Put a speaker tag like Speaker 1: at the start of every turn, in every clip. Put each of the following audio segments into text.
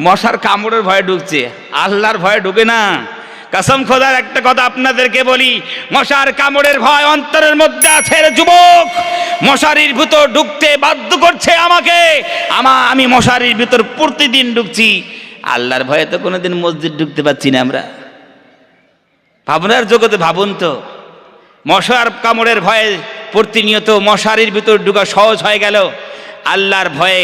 Speaker 1: মশার কামড়ের ভয়ে ঢুকছে আল্লাহর ভয়ে ঢুকে না। কাসম খোদার একটা কথা আপনাদেরকে বলি, মশার কামড়ের ভয় অন্তরের মধ্যে আছে যুবক। মশারির ভিতর ঢুকতে বাধ্য করছে আমাকে। আমা, আমি মশারির ভিতর প্রতিদিন ঢুকছি আল্লাহর ভয়ে তো কোনোদিন মসজিদ ঢুকতে পারছি না আমরা। ভাবনার জগতে ভাবুন তো। মশার কামড়ের ভয়ে প্রতিনিয়ত মশারির ভিতর ঢুকা সহজ হয়ে গেল। আল্লাহর ভয়ে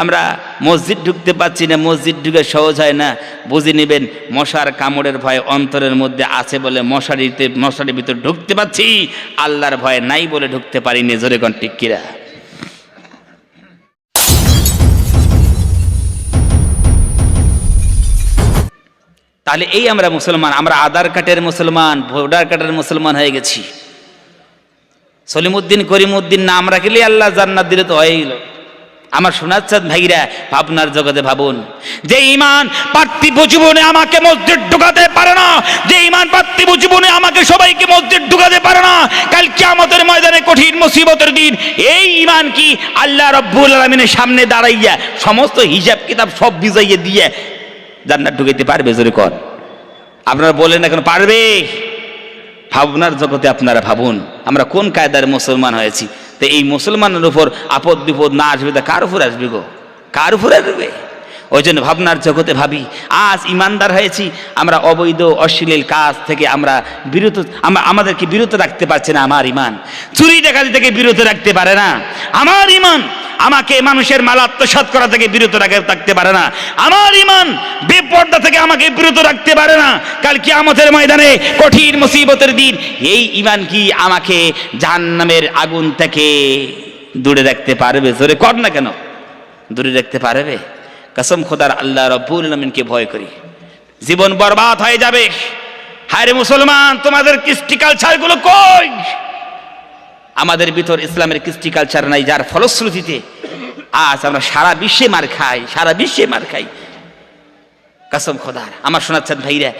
Speaker 1: আমরা মসজিদ ঢুকতে পারছি না, মসজিদ ঢুকে সহজ হয় না। বুঝে নেবেন, মশার কামড়ের ভয় অন্তরের মধ্যে আছে বলে মশারিতে, মশারির ভিতর ঢুকতে পারছি। আল্লাহর ভয় নাই বলে ঢুকতে পারিনি, জোরে কন টিক্কিরা তাহলে এই আমরা মুসলমান, আমরা আধার কার্ডের মুসলমান, ভোটার কার্ডের মুসলমান হয়ে গেছি। সলিমুদ্দিন, করিমুদ্দিন নাম রাখিলে আল্লাহ জান্নাত দিলে তো হয়ে গেল। আমার শোনাচ্ছেন ভাইরা, ভাবনার জগতে ভাবুন। যে ইমান পার্থিব জীবনে আমাকে মসজিদ ঢুকাতে পারে না, যে ইমান পার্থিব জীবনে আমাকে সবাইকে মসজিদ ঢুকাতে পারে না, কাল কিয়ামতের ময়দানে কঠিন মুসিবতের দিন, এই ইমান কি আল্লাহ রব্বুল আলমিনের সামনে দাঁড়াইয়া সমস্ত হিসাব কিতাব সব বিজাইয়ে দিয়ে জান্নাত ঢুকাইতে পারবে জোরে কর আপনারা বলেন এখন পারবে? ভাবনার জগতে আপনারা ভাবুন, আমরা কোন কায়দার মুসলমান হয়েছি? তো এই মুসলমানের উপর আপদ বিপদ না আসবে তা কার উপর আসবে গো? কার উপর আসবে? ওই জন্য ভাবনার জগতে ভাবি, আজ ইমানদার হয়েছি, আমরা অবৈধ, অশ্লীল কাজ থেকে আমরা বিরত আমরা আমাদেরকে বিরত রাখতে পারছে না আমার ইমান। চুরি ডাকাতি থেকে বিরত রাখতে পারে না। আমার ইমান আমাকে মানুষের মাল আত্মসাৎ করা থেকে বিরত রাখে- থাকতে পারে না। আমার ইমান বেপর্দা থেকে আমাকে বিরত রাখতে পারে না। কাল কিয়ামতের ময়দানে কঠিন মুসিবতের দিন। এই ইমান কি আমাকে জাহান্নামের আগুন থেকে দূরে রাখতে পারবে? জোরে কর না কেন? দূরে রাখতে পারবে? কসম খোদার আল্লাহ রব্বুল আলমিনকে ভয় করি। জীবন বরবাদ হয়ে যাবে। হায় রে মুসলমান, তোমাদের কৃষ্টি কালচারগুলো কই? আমাদের ভিতর ইসলামের কৃষ্টি কালচার নাই, যার ফলশ্রুতিতে আজ আমরা সারা বিশ্বে মার খাই, সারা বিশ্বে মার খাই। কাসম খোদার, আমার শোনাচ্ছেন ভাইরা,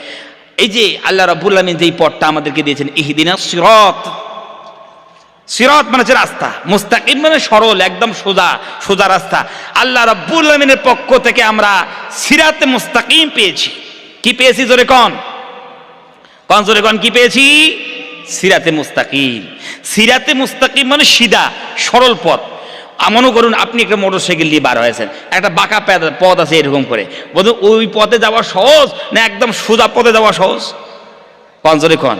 Speaker 1: এই যে আল্লাহ আলমিন যেই পথটা আমাদেরকে দিয়েছেন, ইহিদিনা সিরত। সিরত মানে হচ্ছে রাস্তা, মুস্তাকিম মানে সরল, একদম সোজা সোজা রাস্তা। আল্লাহ রব্বুল পক্ষ থেকে আমরা সিরাতে মুস্তাকিম পেয়েছি। কি পেয়েছি জোরে কন? কন জোরে কন, কি পেয়েছি? সিরাতে মুস্তাকিম। সিরাতে মুস্তাকিম মানে সিধা, সরল পথ। মনে করুন, আপনি একটা মোটর সাইকেল দিয়ে বার হয়েছেন। একটা বাঁকা পথ- আছে এরকম করে। বলুন, ওই পথে যাওয়া সহজ না একদম সোজা পথে যাওয়া সহজ? জোরে কন।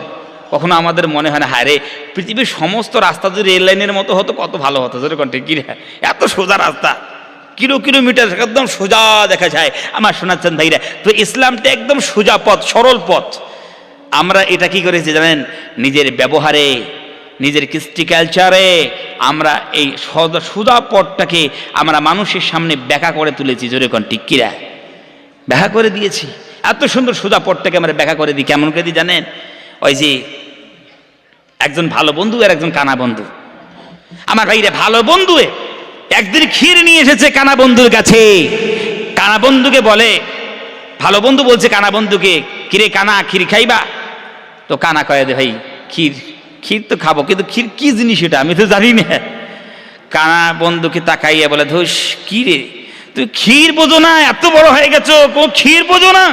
Speaker 1: কখনো আমাদের মনে হয় না, হায় রে, পৃথিবীর সমস্ত রাস্তা যদি রেল লাইনের মতো হতো, কত ভালো হতো, জোরে কন ঠিক কি? এত সোজা রাস্তা। কিলো কিলোমিটার একদম সোজা দেখা যায় আমার শোনাচ্ছেন ভাইরা, তো ইসলামটা একদম সোজা পথ, সরল পথ। আমরা এটা কি করেছি জানেন? নিজের ব্যবহারে নিজের কৃষ্টি কালচারে আমরা এই সদা- পটটাকে আমরা মানুষের সামনে ব্যাখ্যা করে তুলেছি। জোরে কন, ঠিক কিরা? ব্যাখ্যা করে দিয়েছি। এত সুন্দর সুদা পটটাকে আমরা ব্যাখ্যা করে দিই, কেমন করে দিই জানেন? ওই যে একজন ভালো বন্ধু আর একজন কানা বন্ধু। আমার ভাইরে ভালো বন্ধু একদিন ক্ষীর নিয়ে এসেছে কানা বন্ধুর কাছে। কানা বন্ধুকে বলে, ভালো বন্ধু বলছে কানা বন্ধুকে, কিরে কানা, ক্ষীর খাইবা? তো কানা কয়ে দে, ভাই, ক্ষীর ক্ষীর তো খাব, কিন্তু ক্ষীর কি জিনিস এটা? আমি তো জানি না। কানা বন্ধুকে তাকাইয়া বলে, ধুস, কি রে? তুই ক্ষীর বোঝো না, এত বড় হয়ে গেছো, কোনো ক্ষীর বোঝো না।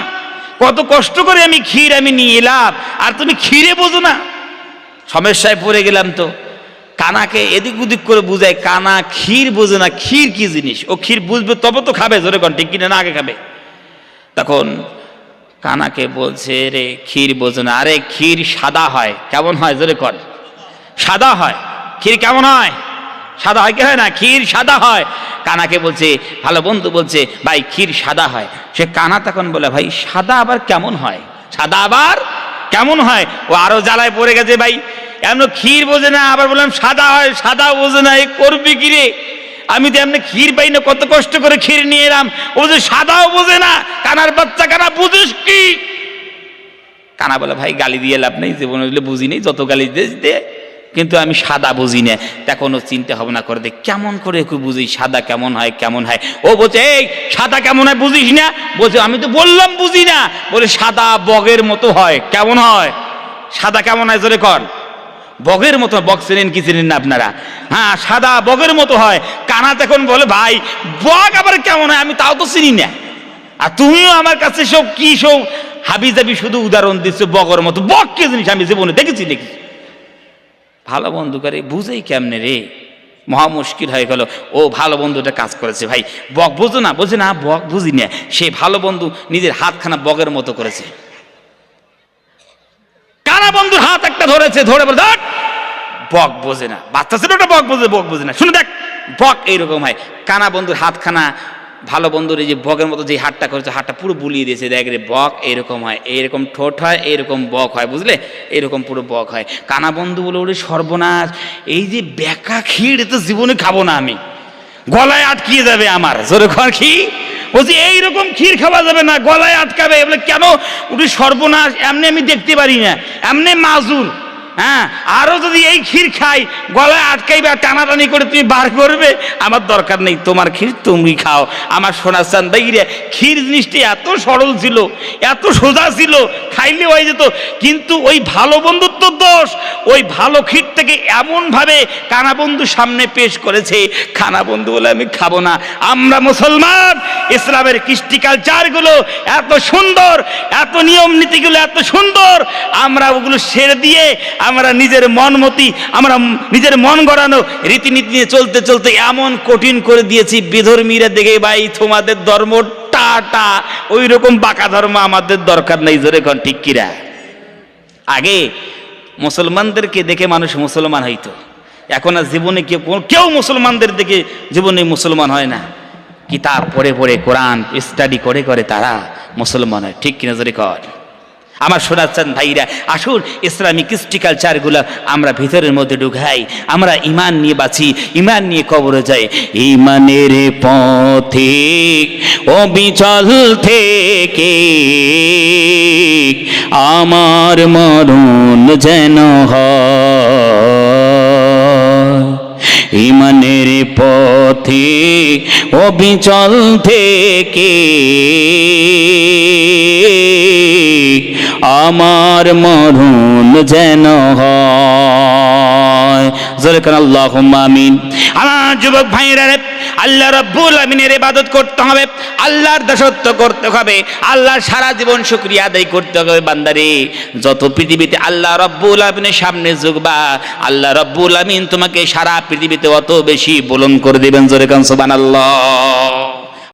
Speaker 1: কত কষ্ট করে আমি ক্ষীর আমি নিয়ে এলাম, আর তুমি ক্ষীরে বোঝো না। সমস্যায় পড়ে গেলাম তো। কানাকে এদিক ওদিক করে বুঝায়, কানা ক্ষীর বোঝে না, ক্ষীর কি জিনিস? ও ক্ষীর বুঝবে, তবে তো খাবে, জোরে কন, ঠিক কিনা না, আগে খাবে। তখন কানাকে বলছে, রে ক্ষীর বোঝে না। আরে ক্ষীর সাদা হয়। কেমন হয়? জোরে কর। সাদা হয়। ক্ষীর কেমন হয়? সাদা হয় কি হয় না? ক্ষীর সাদা হয়। কানাকে বলছে, ভালো বন্ধু বলছে, ভাই, ক্ষীর সাদা হয়। সে কানা তখন বলে, ভাই, সাদা আবার কেমন হয়? সাদা আবার কেমন হয়? ও আরও জ্বালায় পড়ে গেছে, ভাই, এমন ক্ষীর বোঝে না। আবার বললাম, সাদা হয়, সাদা বোঝে না। এ করবি কি রে? আমি তো এমনি ক্ষীর পাই না, কত কষ্ট করে ক্ষীর নিয়ে এলাম। ও যে সাদাও বোঝে না, কানার বাচ্চা কানা বুঝিস কি? কানা বলে, ভাই, গালি দিয়ে লাভ নেই, জীবনে বুঝি নেই, যত গালি দিস দে। কিন্তু আমি সাদা বুঝি না। তখন ও চিন্তা ভাবনা করে দে কেমন করে একটু বুঝি, সাদা কেমন হয় কেমন হয়? ও বলছে, এই, সাদা কেমন হয় বুঝিস না? বলছে, আমি তো বললাম বুঝি না। বলে, সাদা বগের মতো হয়, কেমন হয়? সাদা কেমন হয়, জোরে কর। বগের মতো বক চেনেন কি চেনেন না আপনারা? হ্যাঁ সাদা বগের মতো হয়। কানা তখন বলে, ভাই, বক আবার কেমন হয়? আমি তাও তো চিনি না। আর তুমিও আমার কাছে সব কি সব হাবি জাবি শুধু উদাহরণ দিচ্ছ, বগর মতো। বক কে জিনিস? আমি জীবনে দেখেছি দেখি ভালো বন্ধু করে, বুঝেই কেমনে রে? মহা মুশকিল হয়ে গেল। ও ভালো বন্ধুটা কাজ করেছে, ভাই। বক বোঝো না? বোঝে না? বক বুঝি না। সে ভালো বন্ধু নিজের হাতখানা বগের মতো করেছে। কারা বন্ধুর হাত একটা ধরেছে, ধরে বলে, ধর। বক বোঝে না। বাচ্চা ছেলেটা বক বোঝে বক বোঝে না। শুনে দেখ, বক এইরকম হয়। কানা বন্ধুর হাতখানা, ভালো বন্ধুর এই যে বকের মতো যে হাতটা করেছে, হাতটা পুরো বুলিয়ে দিয়েছে। দেখ রে, বক এরকম হয়, এইরকম ঠোঁট হয় এরকম বক হয়, বুঝলে? এরকম পুরো বক হয়। কানা বন্ধু বলে, ওরে সর্বনাশ, এই যে বেকা ক্ষীর তো জীবনে খাব না আমি। গলায় আটকিয়ে যাবে আমার। জোরে ঘর কি? বলছি, এইরকম ক্ষীর খাওয়া যাবে না, গলায় আটকাবে। বলে, কেন? উনি সর্বনাশ, এমনি আমি দেখতে পারি না, এমনি মাজুর। হ্যাঁ আরও যদি এই ক্ষীর খাই, গলায় আটকাইবে আর টানাটানি করে তুমি বার করবে, আমার দরকার নেই, তোমার ক্ষীর তুমি খাও। আমার সোনার চান দেখি ক্ষীর জিনিসটি এত সরল ছিল, এত সোজা ছিল খাইলে হয়ে যেত। কিন্তু ওই ভালো বন্ধুত্ব দোষ, ওই ভালো ক্ষীর থেকে এমনভাবে কানা বন্ধু সামনে পেশ করেছে, খানা বন্ধু বলে আমি খাব না। আমরা মুসলমান, ইসলামের কৃষ্টি কালচারগুলো এত সুন্দর, এত নিয়ম নীতিগুলো এত সুন্দর, আমরা ওগুলো সেরে দিয়ে আমরা নিজের মনমতি, আমরা নিজের মন গড়ানো রীতিনীতি নিয়ে চলতে চলতে এমন কঠিন করে দিয়েছি। বিধর্মীরা দেখে, ভাই, তোমাদের ধর্ম টাটা ওই রকম বাঁকা ধর্ম আমাদের দরকার নেই, জোরে কন, ঠিক কিরা? আগে মুসলমানদেরকে দেখে মানুষ মুসলমান হইতো। এখন আর জীবনে কেউ কেউ মুসলমানদের দেখে জীবনে মুসলমান হয় না। কিতাব পড়ে পড়ে, কোরআন স্টাডি করে করে তারা মুসলমান হয়, ঠিক কিনা, জোরে কর আমার শোনাচ্ছেন ভাইরা, আসুন ইসলামিক কৃষ্টি কালচারগুলো আমরা ভিতরের মধ্যে ঢুকাই, আমরা ইমান নিয়ে বাঁচি ইমান নিয়ে কবরে যাই। ইমানের পথে, অবিচল থেকে, আমার মরণ যেন ইমানের পথে, অবিচল থেকে আমার মরণ যেন হয়। জোরে আল্লাহ আমিন। আমার যুবক ভাইরা আল্লাহ রব্বুল আমিনের ইবাদত করতে হবে, আল্লাহর দাসত্ব করতে হবে, আল্লাহর সারা জীবন শুকরিয়া আদায় করতে হবে বান্দারে। যত পৃথিবীতে আল্লাহ রব্বুল আমিনের সামনে যুগবা আল্লাহ রব্বুল আমিন তোমাকে সারা পৃথিবীতে অত বেশি বলন করে দিবেন, জোরে কান সুবহানাল্লাহ।